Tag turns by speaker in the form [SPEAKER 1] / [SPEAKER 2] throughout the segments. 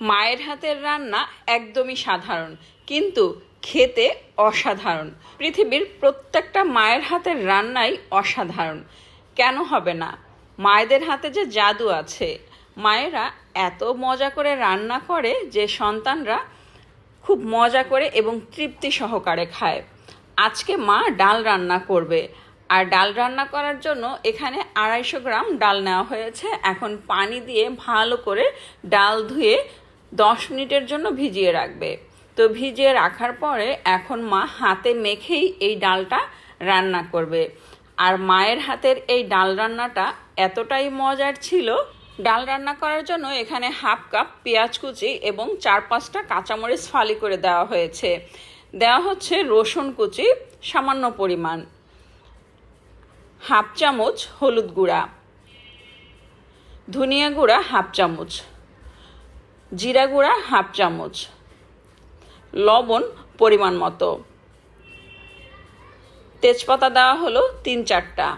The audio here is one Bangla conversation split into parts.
[SPEAKER 1] মায়ের হাতের রান্না একদমই সাধারণ, কিন্তু খেতে অসাধারণ। পৃথিবীর প্রত্যেকটা মায়ের হাতের রান্নাই অসাধারণ। কেন হবে না? মায়েদের হাতে যে জাদু আছে। মায়েরা এত মজা করে রান্না করে যে সন্তানরা খুব মজা করে এবং তৃপ্তি সহকারে খায়। আজকে মা ডাল রান্না করবে। আর ডাল রান্না করার জন্য এখানে আড়াইশো গ্রাম ডাল নেওয়া হয়েছে। এখন পানি দিয়ে ভালো করে ডাল ধুয়ে দশ মিনিটের জন্য ভিজিয়ে রাখবে। তো ভিজিয়ে রাখার পরে এখন মা হাতে মেখেই এই ডালটা রান্না করবে। আর মায়ের হাতের এই ডাল রান্নাটা এতটাই মজার ছিল, ডাল রান্না করার জন্য এখানে হাফ কাপ পেঁয়াজ কুচি এবং চার পাঁচটা কাঁচামরিচ ফালি করে দেওয়া হয়েছে। দেওয়া হচ্ছে রসুন কুচি, সামান্য পরিমাণ। হাফ চামচ হলুদ গুঁড়া। ধনিয়া গুঁড়া হাফ চামচ। জিরা গুঁড়া হাফ চামচ। লবণ পরিমাণ মতো। তেজপাতা দেওয়া হলো তিন চারটা।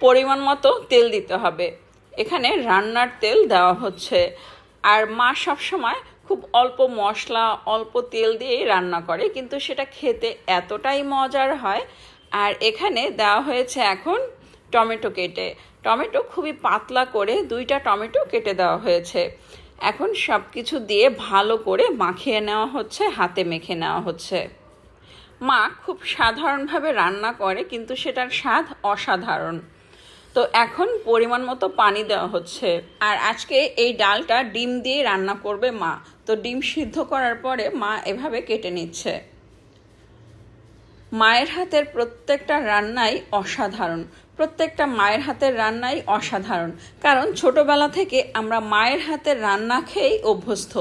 [SPEAKER 1] পরিমাণ মতো তেল দিতে হবে। এখানে রান্নার তেল দেওয়া হচ্ছে। আর মা সবসময় খুব অল্প মশলা, অল্প তেল দিয়েই রান্না করে, কিন্তু সেটা খেতে এতটাই মজার হয়। আর এখানে দেওয়া হয়েছে এখন টমেটো কেটে। টমেটো খুবই পাতলা করে দুইটা টমেটো কেটে দেওয়া হয়েছে। এখন সব কিছু দিয়ে ভালো করে মাখিয়ে নেওয়া হচ্ছে, হাতে মেখে নেওয়া হচ্ছে। মা খুব সাধারণভাবে রান্না করে, কিন্তু সেটার স্বাদ অসাধারণ। তো এখন পরিমাণ মতো পানি দেওয়া হচ্ছে। আর আজকে এই ডালটা ডিম দিয়ে রান্না করবে মা। তো ডিম সিদ্ধ করার পরে মা এভাবে কেটে নিচ্ছে। মায়ের হাতের প্রত্যেকটা রান্নাই অসাধারণ। প্রত্যেকটা মায়ের হাতের রান্নাই অসাধারণ। কারণ ছোটবেলা থেকে আমরা মায়ের হাতের রান্না খেয়েই অভ্যস্ত।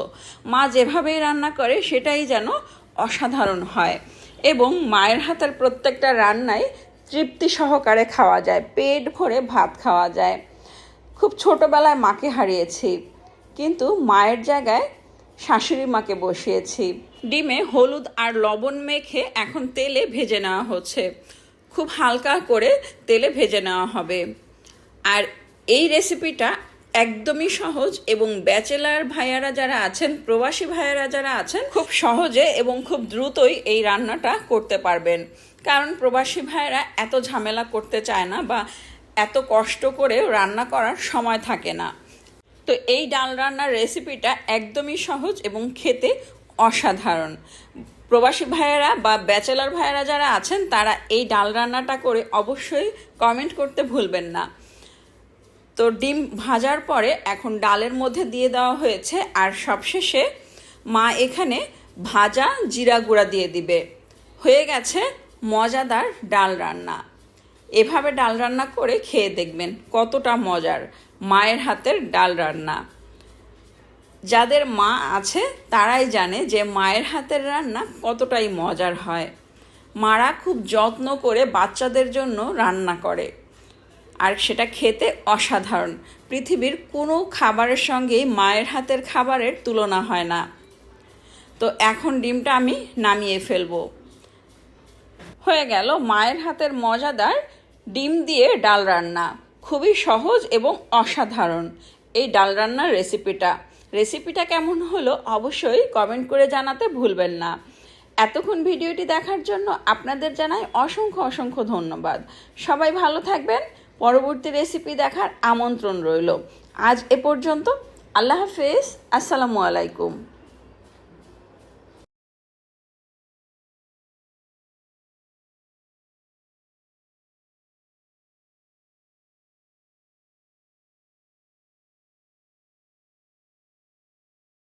[SPEAKER 1] মা যেভাবেই রান্না করে, সেটাই যেন অসাধারণ হয়। এবং মায়ের হাতের প্রত্যেকটা রান্নাই তৃপ্তি সহকারে খাওয়া যায়, পেট ভরে ভাত খাওয়া যায়। খুব ছোটবেলায় মাকে হারিয়েছি। কিন্তু মায়ের জায়গায় শাশুড়ি মাকে বসিয়েছি। ডিমে হলুদ আর লবণ মেখে এখন তেলে ভেজে নেওয়া হচ্ছে। খুব হালকা করে তেলে ভেজে নেওয়া হবে। আর এই রেসিপিটা একদমই সহজ এবং ব্যাচেলার ভাইয়ারা যারা আছেন, প্রবাসী ভাইয়ারা যারা আছেন, খুব সহজে এবং খুব দ্রুতই এই রান্নাটা করতে পারবেন। কারণ প্রবাসী ভাইয়েরা এত ঝামেলা করতে চায় না বা এত কষ্ট করে রান্না করার সময় থাকে না। তো এই ডাল রান্নার রেসিপিটা একদমই সহজ এবং খেতে অসাধারণ। প্রবাসী ভাইয়েরা বা ব্যাচেলার ভাইয়েরা যারা আছেন, তারা এই ডাল রান্নাটা করে অবশ্যই কমেন্ট করতে ভুলবেন না। তো ডিম ভাজার পরে এখন ডালের মধ্যে দিয়ে দেওয়া হয়েছে আর সবশেষে মা এখানে ভাজা জিরা গুঁড়া দিয়ে দিবে। হয়ে গেছে মজাদার ডাল রান্না। এভাবে ডাল রান্না করে খেয়ে দেখবেন কতটা মজার। মায়ের হাতের ডাল রান্না। যাদের মা আছে, তারাই জানে যে মায়ের হাতের রান্না কতটাই মজার হয়। মারা খুব যত্ন করে বাচ্চাদের জন্য রান্না করে। আর সেটা খেতে অসাধারণ। পৃথিবীর কোনো খাবারের সঙ্গেই মায়ের হাতের খাবারের তুলনা হয় না। তো এখন ডিমটা আমি নামিয়ে ফেলব। হয়ে গেল মায়ের হাতের মজাদার ডিম দিয়ে ডাল রান্না। খুবই সহজ এবং অসাধারণ। এই ডাল রান্নার রেসিপিটা রেসিপিটা কেমন হলো অবশ্যই কমেন্ট করে জানাতে ভুলবেন না। এতক্ষণ ভিডিওটি দেখার জন্য আপনাদের জানাই অসংখ্য অসংখ্য ধন্যবাদ। সবাই ভালো থাকবেন। পরবর্তী রেসিপি দেখার আমন্ত্রণ রইল। আজ এ পর্যন্ত। আল্লাহ হাফেজ। আসসালামু আলাইকুম।